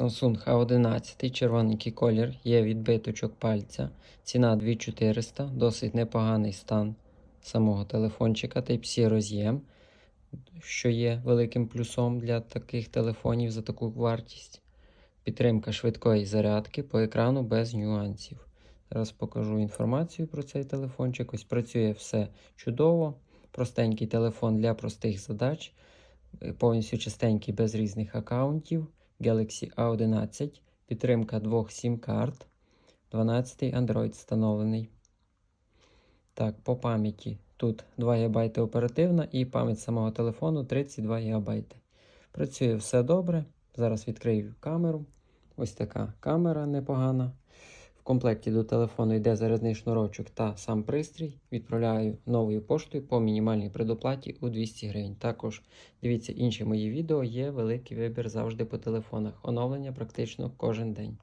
Samsung A11, червоненький колір, є відбиточок пальця. Ціна 2400, досить непоганий стан самого телефончика. Type-C роз'єм, що є великим плюсом для таких телефонів за таку вартість. Підтримка швидкої зарядки по екрану без нюансів. Зараз покажу інформацію про цей телефончик. Ось працює все чудово. Простенький телефон для простих задач. Е, Повністю чистенький без різних аккаунтів. Galaxy A11, підтримка двох SIM-карт, 12 Android встановлений. Так, по пам'яті тут 2 ГБ оперативна і пам'ять самого телефону 32 ГБ. Працює все добре. Зараз відкрию камеру. Ось така камера непогана. Комплекті до телефону йде зарядний шнурочок та сам пристрій. Відправляю новою поштою по мінімальній предоплаті у 200 гривень. Також дивіться інші мої відео, є великий вибір завжди по телефонах. Оновлення практично кожен день.